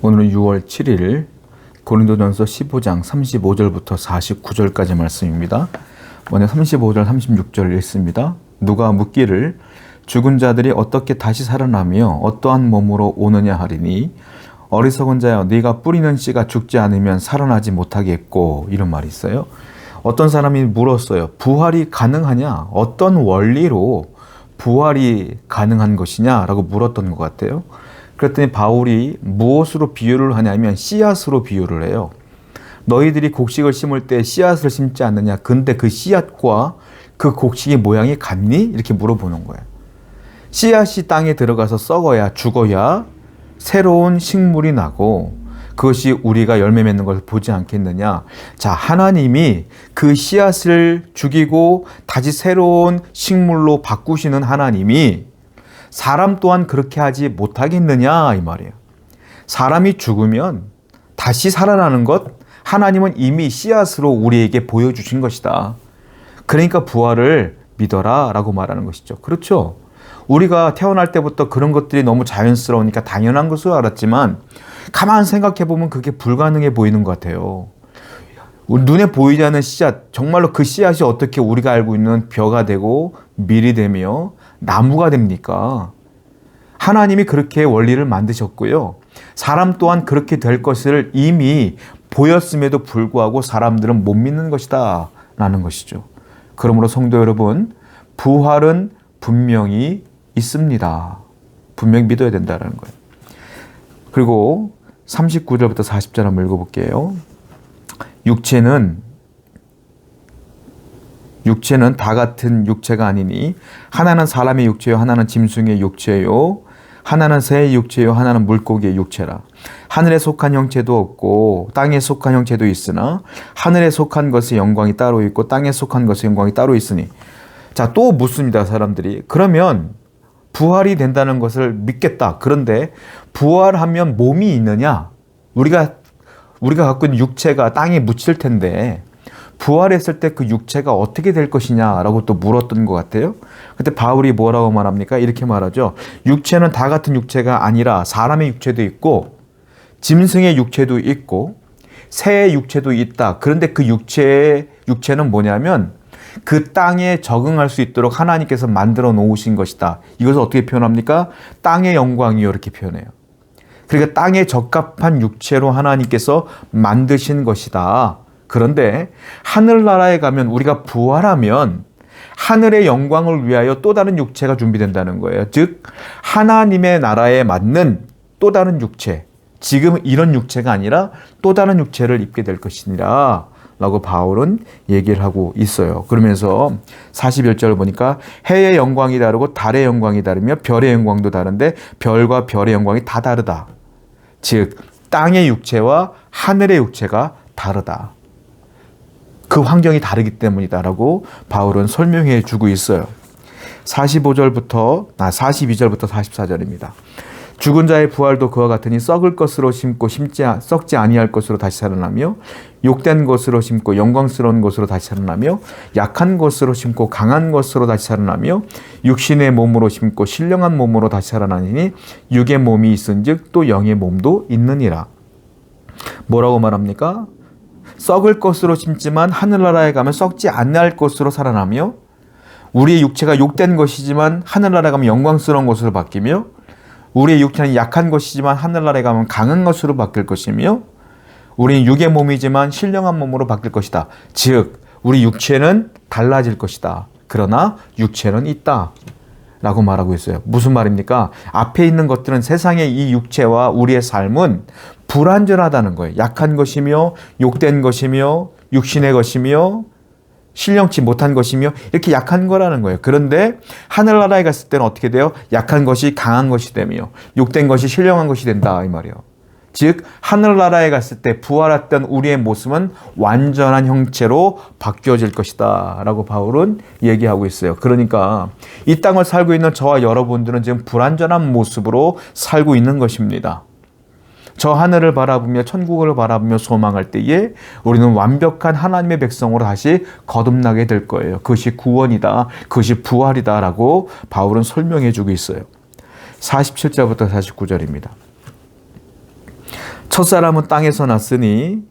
오늘은 6월 7일 고린도전서 15장 35절부터 49절까지 말씀입니다. 먼저 35절 36절 읽습니다. 누가 묻기를 죽은 자들이 어떻게 다시 살아나며 어떠한 몸으로 오느냐 하리니 어리석은 자여 네가 뿌리는 씨가 죽지 않으면 살아나지 못하겠고 이런 말이 있어요. 어떤 사람이 물었어요. 부활이 가능하냐? 어떤 원리로 부활이 가능한 것이냐라고 물었던 것 같아요. 그랬더니 바울이 무엇으로 비유를 하냐면 씨앗으로 비유를 해요. 너희들이 곡식을 심을 때 씨앗을 심지 않느냐? 근데 그 씨앗과 그 곡식의 모양이 같니? 이렇게 물어보는 거예요. 씨앗이 땅에 들어가서 썩어야 죽어야 새로운 식물이 나고 그것이 우리가 열매 맺는 것을 보지 않겠느냐. 자, 하나님이 그 씨앗을 죽이고 다시 새로운 식물로 바꾸시는 하나님이 사람 또한 그렇게 하지 못하겠느냐 이 말이에요. 사람이 죽으면 다시 살아나는 것 하나님은 이미 씨앗으로 우리에게 보여주신 것이다. 그러니까 부활을 믿어라 라고 말하는 것이죠. 그렇죠. 우리가 태어날 때부터 그런 것들이 너무 자연스러우니까 당연한 것으로 알았지만 가만 생각해 보면 그게 불가능해 보이는 것 같아요. 눈에 보이지 않는 씨앗, 정말로 그 씨앗이 어떻게 우리가 알고 있는 벼가 되고 밀이 되며 나무가 됩니까? 하나님이 그렇게 원리를 만드셨고요. 사람 또한 그렇게 될 것을 이미 보였음에도 불구하고 사람들은 못 믿는 것이다. 라는 것이죠. 그러므로 성도 여러분, 부활은 분명히 있습니다. 분명히 믿어야 된다는 거예요. 그리고 39절부터 40절 한번 읽어볼게요. 육체는 육체는 다 같은 육체가 아니니 하나는 사람의 육체요 하나는 짐승의 육체요. 하나는 새의 육체요 하나는 물고기의 육체라. 하늘에 속한 형체도 없고 땅에 속한 형체도 있으나 하늘에 속한 것의 영광이 따로 있고 땅에 속한 것의 영광이 따로 있으니. 자 또 묻습니다 사람들이. 그러면 부활이 된다는 것을 믿겠다. 그런데 부활하면 몸이 있느냐? 우리가 우리가 갖고 있는 육체가 땅에 묻힐 텐데 부활했을 때 그 육체가 어떻게 될 것이냐라고 또 물었던 것 같아요. 그때 바울이 뭐라고 말합니까? 이렇게 말하죠. 육체는 다 같은 육체가 아니라 사람의 육체도 있고 짐승의 육체도 있고 새의 육체도 있다. 그런데 그 육체의 육체는 뭐냐면 그 땅에 적응할 수 있도록 하나님께서 만들어 놓으신 것이다. 이것을 어떻게 표현합니까? 땅의 영광이요 이렇게 표현해요. 그러니까 땅에 적합한 육체로 하나님께서 만드신 것이다. 그런데 하늘나라에 가면 우리가 부활하면 하늘의 영광을 위하여 또 다른 육체가 준비된다는 거예요. 즉, 하나님의 나라에 맞는 또 다른 육체. 지금 이런 육체가 아니라 또 다른 육체를 입게 될 것이니라. 라고 바울은 얘기를 하고 있어요. 그러면서 41절을 보니까 해의 영광이 다르고 달의 영광이 다르며 별의 영광도 다른데 별과 별의 영광이 다 다르다. 즉, 땅의 육체와 하늘의 육체가 다르다. 그 환경이 다르기 때문이다라고 바울은 설명해 주고 있어요. 45절부터 아 42절부터 44절입니다. 죽은 자의 부활도 그와 같으니 썩을 것으로 심고 심지 썩지 아니할 것으로 다시 살아나며 욕된 것으로 심고 영광스러운 것으로 다시 살아나며 약한 것으로 심고 강한 것으로 다시 살아나며 육신의 몸으로 심고 신령한 몸으로 다시 살아나니 육의 몸이 있은즉 또 영의 몸도 있느니라. 뭐라고 말합니까? 썩을 것으로 심지만 하늘나라에 가면 썩지 않을 것으로 살아나며 우리의 육체가 욕된 것이지만 하늘나라에 가면 영광스러운 것으로 바뀌며 우리의 육체는 약한 것이지만 하늘나라에 가면 강한 것으로 바뀔 것이며 우리는 육의 몸이지만 신령한 몸으로 바뀔 것이다. 즉 우리 육체는 달라질 것이다. 그러나 육체는 있다. 라고 말하고 있어요. 무슨 말입니까? 앞에 있는 것들은 세상의 이 육체와 우리의 삶은 불완전하다는 거예요. 약한 것이며, 욕된 것이며, 육신의 것이며, 신령치 못한 것이며, 이렇게 약한 거라는 거예요. 그런데 하늘나라에 갔을 때는 어떻게 돼요? 약한 것이 강한 것이 되며, 욕된 것이 신령한 것이 된다. 이 말이에요. 즉, 하늘나라에 갔을 때 부활했던 우리의 모습은 완전한 형체로 바뀌어질 것이다. 라고 바울은 얘기하고 있어요. 그러니까 이 땅을 살고 있는 저와 여러분들은 지금 불완전한 모습으로 살고 있는 것입니다. 저 하늘을 바라보며 천국을 바라보며 소망할 때에 우리는 완벽한 하나님의 백성으로 다시 거듭나게 될 거예요. 그것이 구원이다. 그것이 부활이다. 라고 바울은 설명해 주고 있어요. 47절부터 49절입니다. 첫 사람은 땅에서 났으니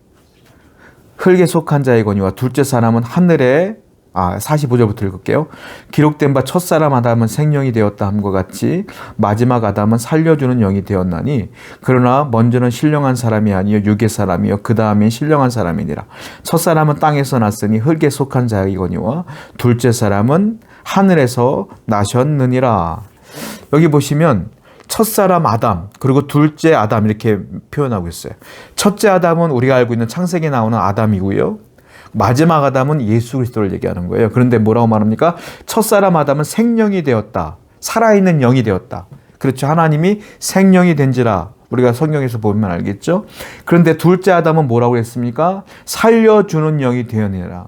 흙에 속한 권위와 둘째 사람은 하늘에 아 45절부터 읽을게요. 기록된 바 첫사람 아담은 생명이 되었다 함과 같이 마지막 아담은 살려주는 영이 되었나니 그러나 먼저는 신령한 사람이 아니요 육의 사람이요 그 다음엔 신령한 사람이니라. 첫사람은 땅에서 났으니 흙에 속한 자이거니와 둘째 사람은 하늘에서 나셨느니라. 여기 보시면 첫사람 아담 그리고 둘째 아담 이렇게 표현하고 있어요. 첫째 아담은 우리가 알고 있는 창세기에 나오는 아담이고요. 마지막 아담은 예수 그리스도를 얘기하는 거예요. 그런데 뭐라고 말합니까? 첫사람 아담은 생명이 되었다. 살아있는 영이 되었다. 그렇죠. 하나님이 생명이 된지라 우리가 성경에서 보면 알겠죠. 그런데 둘째 아담은 뭐라고 했습니까? 살려주는 영이 되었느라.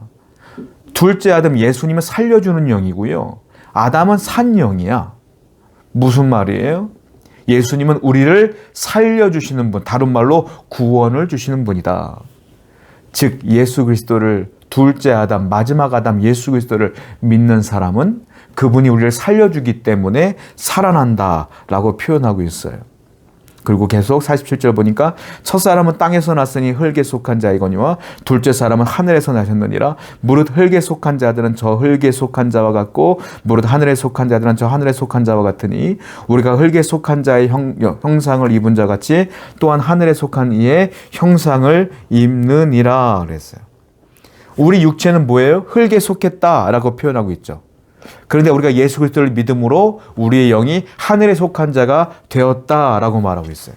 둘째 아담 예수님은 살려주는 영이고요. 아담은 산 영이야. 무슨 말이에요? 예수님은 우리를 살려주시는 분, 다른 말로 구원을 주시는 분이다. 즉, 예수 그리스도를 둘째 아담, 마지막 아담 예수 그리스도를 믿는 사람은 그분이 우리를 살려주기 때문에 살아난다 라고 표현하고 있어요. 그리고 계속 47절 보니까 첫 사람은 땅에서 났으니 흙에 속한 자이거니와 둘째 사람은 하늘에서 나셨느니라 무릇 흙에 속한 자들은 저 흙에 속한 자와 같고 무릇 하늘에 속한 자들은 저 하늘에 속한 자와 같으니 우리가 흙에 속한 자의 형, 형상을 입은 자 같이 또한 하늘에 속한 이의 형상을 입느니라 그랬어요. 우리 육체는 뭐예요? 흙에 속했다라고 표현하고 있죠. 그런데 우리가 예수 그리스도를 믿음으로 우리의 영이 하늘에 속한 자가 되었다라고 말하고 있어요.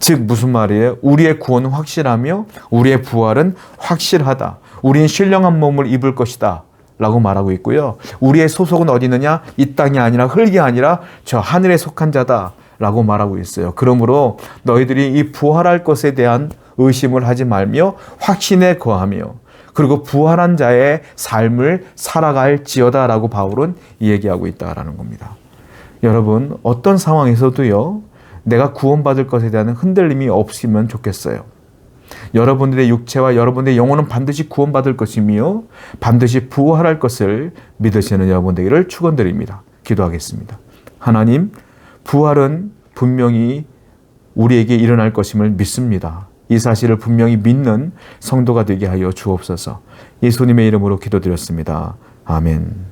즉 무슨 말이에요? 우리의 구원은 확실하며 우리의 부활은 확실하다. 우리는 신령한 몸을 입을 것이다. 라고 말하고 있고요. 우리의 소속은 어디 있느냐? 이 땅이 아니라 흙이 아니라 저 하늘에 속한 자다. 라고 말하고 있어요. 그러므로 너희들이 이 부활할 것에 대한 의심을 하지 말며 확신에 거하며 그리고 부활한 자의 삶을 살아갈 지어다라고 바울은 얘기하고 있다라는 겁니다. 여러분 어떤 상황에서도요 내가 구원받을 것에 대한 흔들림이 없으면 좋겠어요. 여러분들의 육체와 여러분들의 영혼은 반드시 구원받을 것이며 반드시 부활할 것을 믿으시는 여러분 되기를 축원드립니다. 기도하겠습니다. 하나님 부활은 분명히 우리에게 일어날 것임을 믿습니다. 이 사실을 분명히 믿는 성도가 되게 하여 주옵소서. 예수님의 이름으로 기도드렸습니다. 아멘.